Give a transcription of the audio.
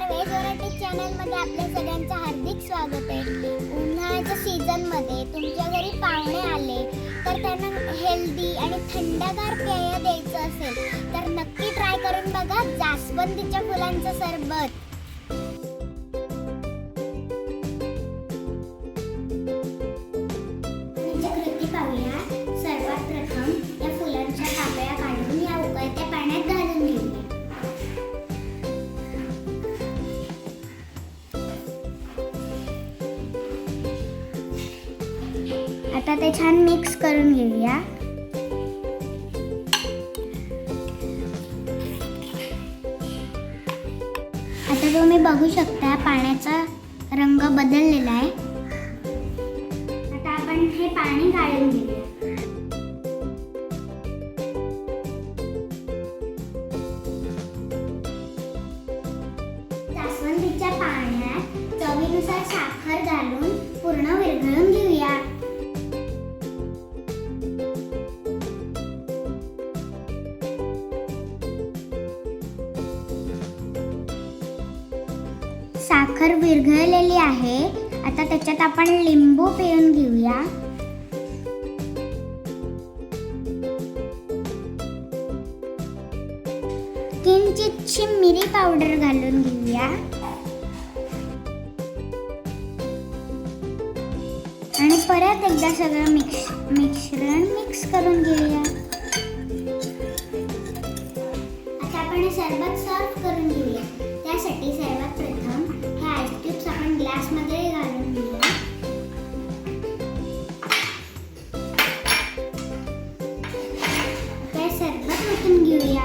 Veg चॅनलमध्ये आपल्या सगळ्यांचं हार्दिक स्वागत आहे. उन्हाळ्याच्या सीझनमध्ये तुमच्या घरी पाहुणे आले तर त्यांना हेल्दी आणि थंडगार पेय द्यायचं असेल तर नक्की ट्राय करून बघा जास्वंदीच्या फुलांचं सरबत. आता ते छान मिक्स करून घेऊया. आता तुम्ही बघू शकता पाण्याचा रंग बदललेला आहे. आता आपण हे पाणी गाळून घेऊया. जास्वंदीच्या पाण्यात चवीनुसार साखर साखर विरघळलेली आहे. आता त्याच्यात आपण लिंबू पिळून घेऊया. किंचितशी मिरी पावडर घालून घेऊया. आणि परत एकदा सगळं मिक्स मिश्रण मिक्स करून घेऊया. आता आपण हे सरबत सर्व करून घेऊया. क्लिप्स आपण ग्लासमध्ये घालून घेऊया. काय सरबत ओतून घेऊया.